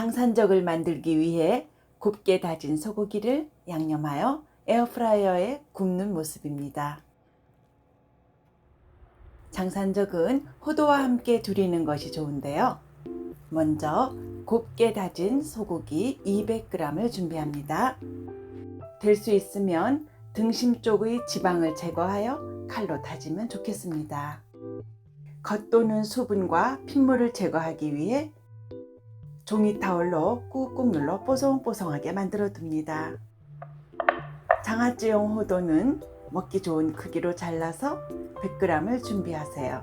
장산적을 만들기 위해 곱게 다진 소고기를 양념하여 에어프라이어에 굽는 모습입니다. 장산적은 호도와 함께 두리는 것이 좋은데요. 먼저 곱게 다진 소고기 200g을 준비합니다. 될 수 있으면 등심 쪽의 지방을 제거하여 칼로 다지면 좋겠습니다. 겉도는 수분과 핏물을 제거하기 위해 종이 타월로 꾹꾹 눌러 뽀송뽀송하게 만들어 둡니다. 장아찌용 호도는 먹기 좋은 크기로 잘라서 100g을 준비하세요.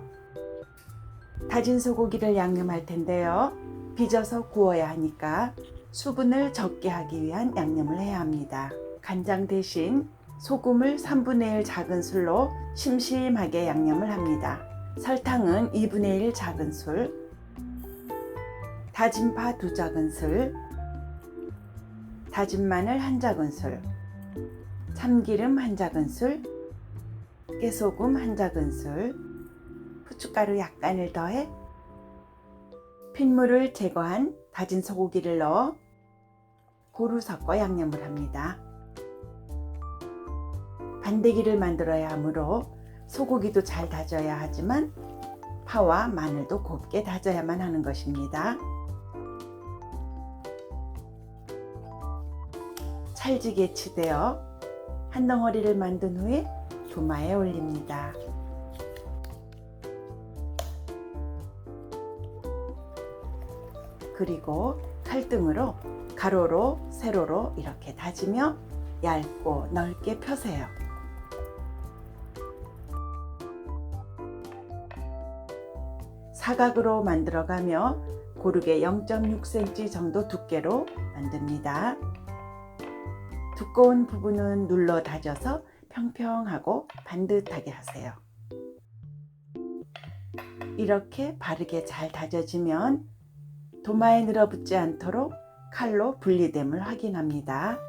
다진 소고기를 양념할 텐데요. 빚어서 구워야 하니까 수분을 적게 하기 위한 양념을 해야 합니다. 간장 대신 소금을 3분의 1 작은 술로 심심하게 양념을 합니다. 설탕은 2분의 1 작은 술, 다진 파2 작은 술, 다진 마늘 1 작은 술, 참기름 1 작은 술, 깨소금 1 작은 술, 후춧가루 약간을 더해 핏물을 제거한 다진 소고기를 넣어 고루 섞어 양념을 합니다. 반대기를 만들어야 하므로 소고기도 잘 다져야 하지만 파와 마늘도 곱게 다져야만 하는 것입니다. 찰지게 치대어 한 덩어리를 만든 후에 도마에 올립니다. 그리고 칼등으로 가로로 세로로 이렇게 다지며 얇고 넓게 펴세요. 사각으로 만들어가며 고르게 0.6cm 정도 두께로 만듭니다. 두꺼운 부분은 눌러 다져서 평평하고 반듯하게 하세요. 이렇게 바르게 잘 다져지면 도마에 늘어붙지 않도록 칼로 분리됨을 확인합니다.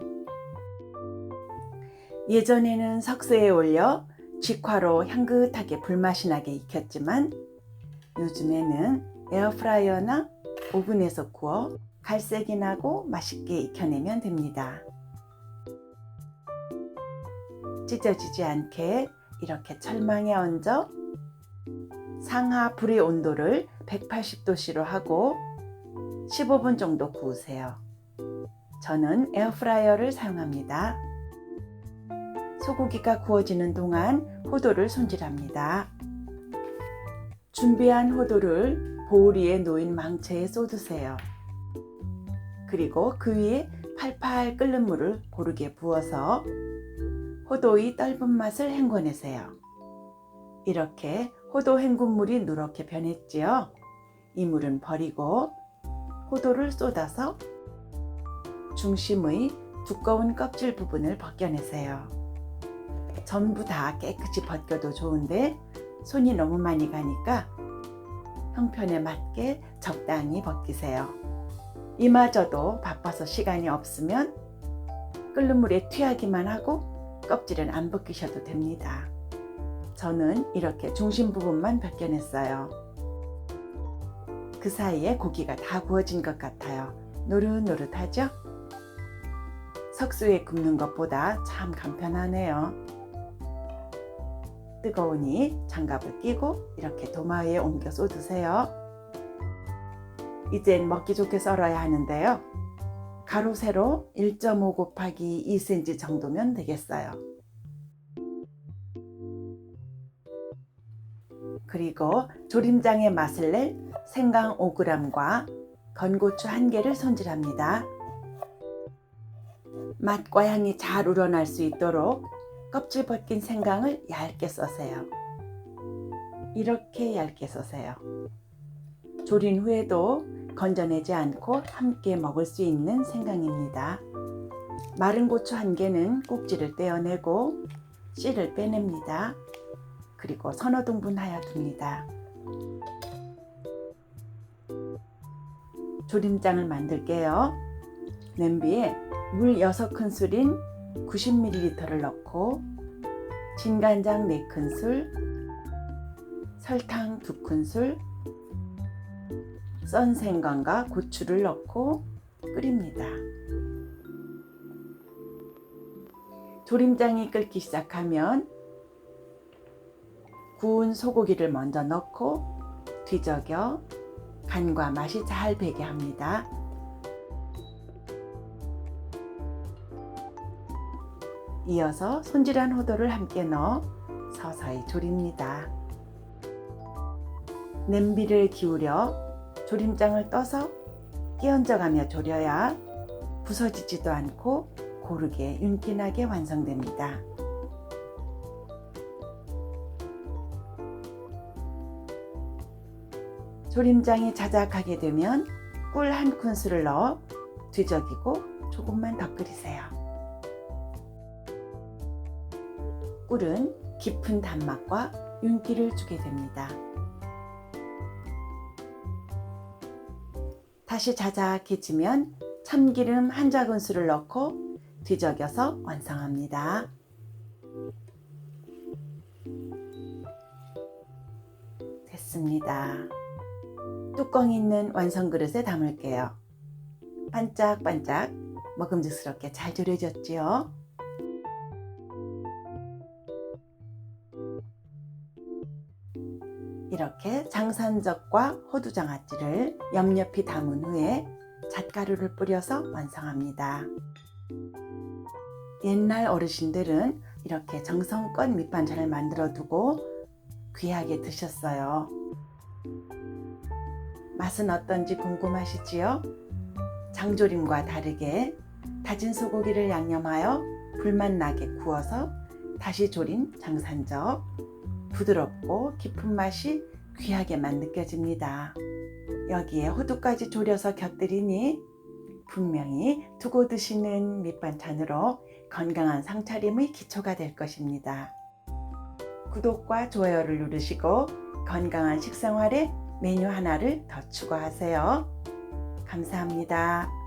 예전에는 석쇠에 올려 직화로 향긋하게 불맛이 나게 익혔지만 요즘에는 에어프라이어나 오븐에서 구워 갈색이 나고 맛있게 익혀내면 됩니다. 찢어지지 않게 이렇게 철망에 얹어 상하 불의 온도를 180도씨로 하고 15분 정도 구우세요. 저는 에어프라이어를 사용합니다. 소고기가 구워지는 동안 호도를 손질합니다. 준비한 호도를 보울 위에 놓인 망체에 쏟으세요. 그리고 그 위에 팔팔 끓는 물을 고르게 부어서 호도의 떫은 맛을 헹궈내세요. 이렇게 호도 헹군 물이 누렇게 변했지요. 이 물은 버리고 호도를 쏟아서 중심의 두꺼운 껍질 부분을 벗겨내세요. 전부 다 깨끗이 벗겨도 좋은데 손이 너무 많이 가니까 형편에 맞게 적당히 벗기세요. 이마저도 바빠서 시간이 없으면 끓는 물에 튀하기만 하고 껍질은 안 벗기셔도 됩니다. 저는 이렇게 중심 부분만 벗겨냈어요. 그 사이에 고기가 다 구워진 것 같아요. 노릇노릇하죠? 석수에 굽는 것보다 참 간편하네요. 뜨거우니 장갑을 끼고 이렇게 도마 위에 옮겨 쏟으세요. 이젠 먹기 좋게 썰어야 하는데요. 가로 세로 1.5 곱하기 2cm 정도면 되겠어요. 그리고 조림장의 맛을 낼 생강 5g과 건고추 1개를 손질합니다. 맛과 향이 잘 우러날 수 있도록 껍질 벗긴 생강을 얇게 써세요. 이렇게 얇게 써세요. 조린 후에도 건져내지 않고 함께 먹을 수 있는 생강입니다. 마른 고추 한 개는 꼭지를 떼어내고 씨를 빼냅니다. 그리고 서너 등분 하여 둡니다. 조림장을 만들게요. 냄비에 물 6큰술인 90ml를 넣고 진간장 4큰술, 설탕 2큰술, 썬 생강과 고추를 넣고 끓입니다. 조림장이 끓기 시작하면 구운 소고기를 먼저 넣고 뒤적여 간과 맛이 잘 배게 합니다. 이어서 손질한 호도를 함께 넣어 서서히 졸입니다. 냄비를 기울여 조림장을 떠서 끼얹어가며 졸여야 부서지지도 않고 고르게 윤기나게 완성됩니다. 조림장이 자작하게 되면 꿀 한 큰술을 넣어 뒤적이고 조금만 더 끓이세요. 꿀은 깊은 단맛과 윤기를 주게 됩니다. 다시 자작해지면 참기름 한 작은술을 넣고 뒤적여서 완성합니다. 됐습니다. 뚜껑 있는 완성 그릇에 담을게요. 반짝반짝 먹음직스럽게 잘 졸여졌지요? 이렇게 장산적과 호두장아찌를 옆옆이 담은 후에 잣가루를 뿌려서 완성합니다. 옛날 어르신들은 이렇게 정성껏 밑반찬을 만들어 두고 귀하게 드셨어요. 맛은 어떤지 궁금하시지요? 장조림과 다르게 다진 소고기를 양념하여 불맛 나게 구워서 다시 졸인 장산적 부드럽고 깊은 맛이 귀하게만 느껴집니다. 여기에 호두까지 졸여서 곁들이니 분명히 두고 드시는 밑반찬으로 건강한 상차림의 기초가 될 것입니다. 구독과 좋아요를 누르시고 건강한 식생활에 메뉴 하나를 더 추가하세요. 감사합니다.